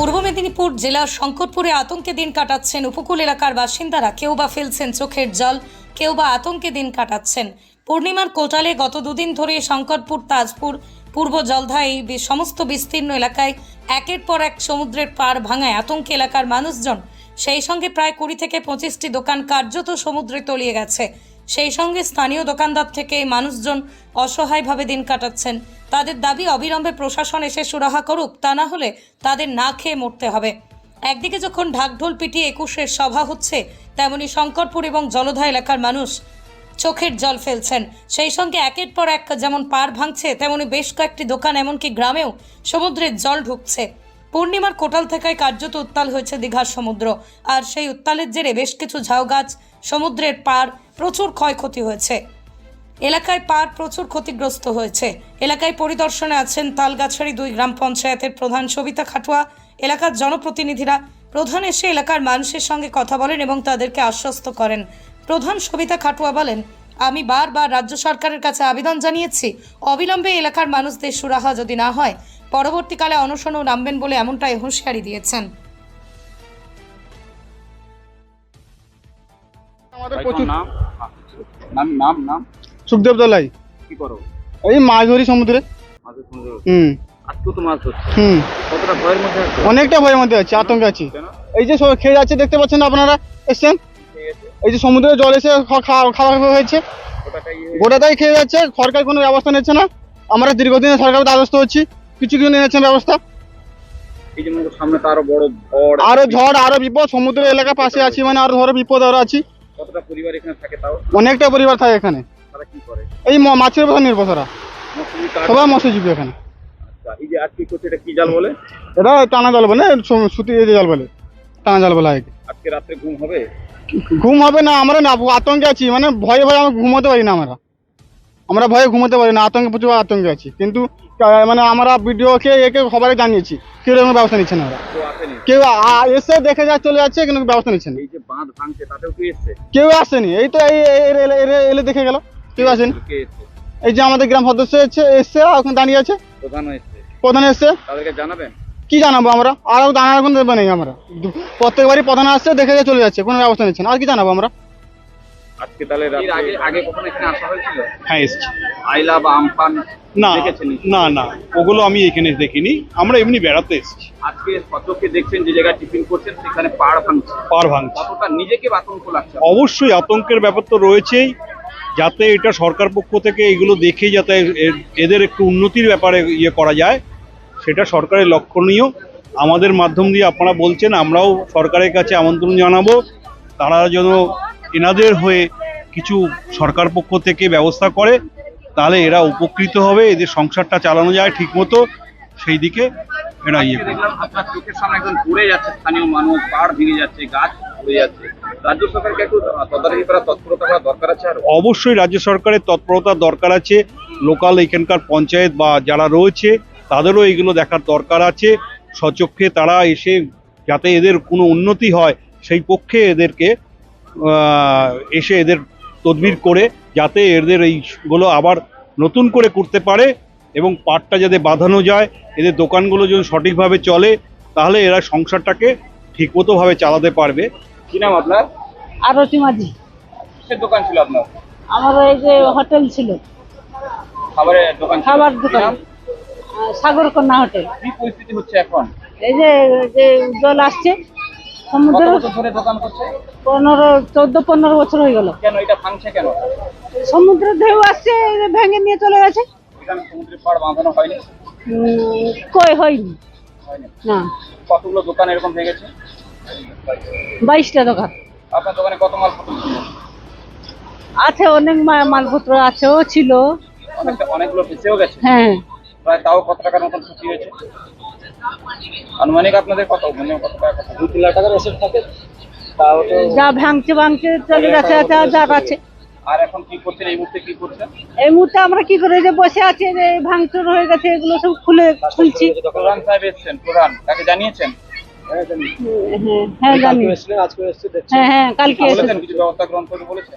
পূর্ব মেদিনীপুর জেলার শঙ্করপুরে আতঙ্কে দিন কাটাচ্ছেন উপকূল এলাকার বাসিন্দারা। কেউ বা ফেলছেন চোখের জল, কেউ বা আতঙ্কে দিন কাটাচ্ছেন। পূর্ণিমার কোটালে গত দুদিন ধরে শঙ্করপুর, তাজপুর, পূর্ব জলধা এই সমস্ত বিস্তীর্ণ এলাকায় একের পর এক সমুদ্রের পাড় ভাঙায় আতঙ্কে এলাকার মানুষজন। সেই সঙ্গে প্রায় কুড়ি থেকে পঁচিশটি দোকান কার্যত সমুদ্রে তলিয়ে গেছে। সেই সঙ্গে স্থানীয় দোকানদার থেকে এই মানুষজন অসহায়ভাবে দিন কাটাচ্ছেন। তাদের দাবি, অবিলম্বে প্রশাসন এসে সুরাহা করুক, তা না হলে তাদের না খেয়ে মরতে হবে। একদিকে যখন ঢাকঢোল পিটিয়ে একুশের সভা হচ্ছে, তেমনি শঙ্করপুর এবং জলধা এলাকার মানুষ চোখের জল ফেলছেন। সেই সঙ্গে একের পর এক যেমন পার ভাঙছে, তেমনি বেশ কয়েকটি দোকান, এমনকি গ্রামেও সমুদ্রের জল ঢুকছে। পূর্ণিমার কোটাল থেকে কার্যত উত্তাল হয়েছে দীঘার সমুদ্র। আর সেই উত্তালের জেরে বেশ কিছু ঝাউ গাছ, সমুদ্রের পার প্রচুর ক্ষয়ক্ষতি হয়েছে। এলাকায় পার প্রচুর ক্ষতিগ্রস্ত হয়েছে। এলাকায় পরিদর্শনে আছেন তালগাছাড়ি দুই গ্রাম পঞ্চায়েতের প্রধান সবিতা খাটুয়া। এলাকার জনপ্রতিনিধিরা প্রধান এসে এলাকার মানুষের সঙ্গে কথা বলেন এবং তাদেরকে আশ্বস্ত করেন। প্রধান সবিতা খাটুয়া বলেন, আমি বারবার রাজ্য সরকারের কাছে আবেদন জানিয়েছি, অবিলম্বে এলাকার মানুষদের সুরাহা যদি না হয় পরবর্তীকালে অনশনও নামবেন বলে এমনটাই হুঁশিয়ারি দিয়েছেন। আমাদের প্রচুর নাম? নাম নাম নাম? সুখদেব দলাই। কি করো? এই মাছ ধরি সমুদ্রে সমুদ্রে হুম। হুম। কতটা ভয়ের মধ্যে আছো? অনেকটা ভয়ের মধ্যে আছি আতঙ্কে আছি। এই যে খেয়ে যাচ্ছে দেখতে পাচ্ছেন আপনারা? এসছেন? এই যে সমুদ্রে জল এসে খাওয়া খাওয়া হয়েছে। গোটাটাই খেয়ে যাচ্ছে সরকার কোনো ব্যবস্থা নিচ্ছে না। আমরা দীর্ঘদিন সরকারের দ্বারস্থ হচ্ছি। কিছু কিছু নিয়েছেন ব্যবস্থা? এই যে সামনে তো আরও বড় ঝড় আরও ঝড় আরও বিপদ সমুদ্র এলাকা পাশে আছি মানে আরও ধরো বিপদ আরও আছি। কতটা পরিবার এখানে থাকে তাও? অনেকটা পরিবার থাকে এখানে। তারা কি করে? এই মাছের উপর নির্ভর তারা মৌসুমি কাঠ। সবাই মৎস্যজীবী এখানে। আচ্ছা, এই যে আজকে করছে এটা কি জাল বলে? এটা টানা জল বলে সুতি এই যে বলে টানা জল বলা আজকে রাত্রে ঘুম হবে? ঘুম হবে না আমরা না আতঙ্কে আছি মানে ভয়ে ভয়ে আমরা ঘুমোতে পারি না আমরা। আমরা ভয়ে ঘুমোতে পারি না আতঙ্কে প্রচুর আতঙ্কে আছি কিন্তু মানে আমরা ভিডিওকে একে সবাই জানিয়েছি। কেউ এরকম ব্যবস্থা নিচ্ছে না ওরা। কেউ এসে দেখে যা চলে যাচ্ছে কিন্তু ব্যবস্থা নিচ্ছে না। কেউ আসেনি। এই তো এলে- দেখে গেল। কেউ আসেনি। এই যে আমাদের গ্রাম সদস্য এসছে এসছে ওখানে দাঁড়িয়ে আছে। প্রধান এসছে। জানাবেন? কি জানাব আমরা? আর জানার কোনো দেবে নেই আমরা। প্রত্যেকবারই প্রধান আসছে দেখে যা চলে যাচ্ছে কোনো ব্যবস্থা নিচ্ছে না। আর কি জানাব আমরা? আজকে তাহলে আগে আগে কখনো এখানে আসা হয়েছিল? হ্যাঁ এসছি। আইলা বা আমফান না না না ওগুলো আমি এখানে দেখিনি। আমরা এমনি বেড়াতে এসেছি। আজকে সচক্ষে দেখছেন যে জায়গায় টিফিন করছেন সেখানে পাড় ভাঙছে? পার ভাঙছি। কতটা নিজেকে আতঙ্ক লাগছে? অবশ্যই আতঙ্কের ব্যাপার তো রয়েছেই। যাতে এটা সরকার পক্ষ থেকে এগুলো দেখে যাতে এ- এদের একটু উন্নতির ব্যাপারে ইয়ে করা যায় সেটা সরকারের লক্ষণীয়। আমাদের মাধ্যম দিয়ে আপনারা বলছেন আমরাও সরকারের কাছে আমন্ত্রণ জানাব। তারা যেন এনাদের হয়ে কিছু সরকার পক্ষ থেকে ব্যবস্থা করে তাহলে এরা উপকৃত হবে এদের সংসারটা চালানো যায় ঠিকমতো সেই দিকে এরা ইয়ে আপনার চোখের সামনে একজন ঘুরে যাচ্ছে স্থানীয় মানুষ পাড় ভেঙে যাচ্ছে গাছ ঘুরে যাচ্ছে। রাজ্য সরকারকে একটু তদারকি করা তৎপরতা করা দরকার আছে আর? অবশ্যই রাজ্য সরকারের তৎপরতার দরকার আছে লোকাল এখানকার পঞ্চায়েত বা যারা রয়েছে তাদেরও এগুলো দেখার দরকার আছে। সচক্ষে তারা এসে যাতে এদের কোনো উন্নতি হয় সেই পক্ষে এদেরকে এসে এদের তদবির করে যাতে এদের এইগুলো আবার নতুন করে করতে পারে এবং পাটটা যাতে বাঁধানো যায় এদের দোকানগুলো যদি সঠিকভাবে চলে তাহলে এরা সংসারটাকে ঠিকমতোভাবে চালাতে পারবে। কি নাম আপনার? আরতি মাঝি। কিসের দোকান ছিল আপনার? আমার এই যে হোটেল ছিল। খাবারের দোকান খাবার দোকান। সাগরকন্যা হোটেল। কি পরিস্থিতি হচ্ছে এখন? এই যে যে জল আসছে ধরে দোকান করছে? পনেরো চোদ্দ পনেরো বছর হয়ে গেল। কেন এটা ভাঙছে কেন? সমুদ্রের ঢেউ আসছে ভেঙে নিয়ে চলে গেছে। সমুদ্রের পাড় বাঁধানো হয়নি? উম, কই হয়নি। না। কতগুলো দোকান এরকম ভেঙেছে বাইশটা দোকান। আপনার দোকানে কত মাল পত্র ছিল? আছে অনেক মালপত্র আছেও ছিল। অনেকগুলো ভেসেও গেছে। হ্যাঁ। প্রায় তাও কত টাকার মতন ক্ষতি হয়েছে? আনুমানিক আপনাদের কত মানে কত টাকা কত দুই তিন লাখ টাকার ওষুধ থাকে? তাও তো যা ভাঙছে ভাঙছে চলে গেছে আছে আর যার আছে। আর এখন কি করছেন? এই মুহূর্তে কি করছেন? এই মুহূর্তে আমরা কি করে? যে বসে আছি যে ভাঙচুর হয়ে গেছে এগুলো সব খুলে খুলছি। প্রধান সাহেব এসছেন প্রধান। তাকে জানিয়েছেন? হ্যাঁ হ্যাঁ জানি। হ্যাঁ হ্যাঁ কালকে এসে বলেছেন কিছু ব্যবস্থা গ্রহণ করতে বলেছেন।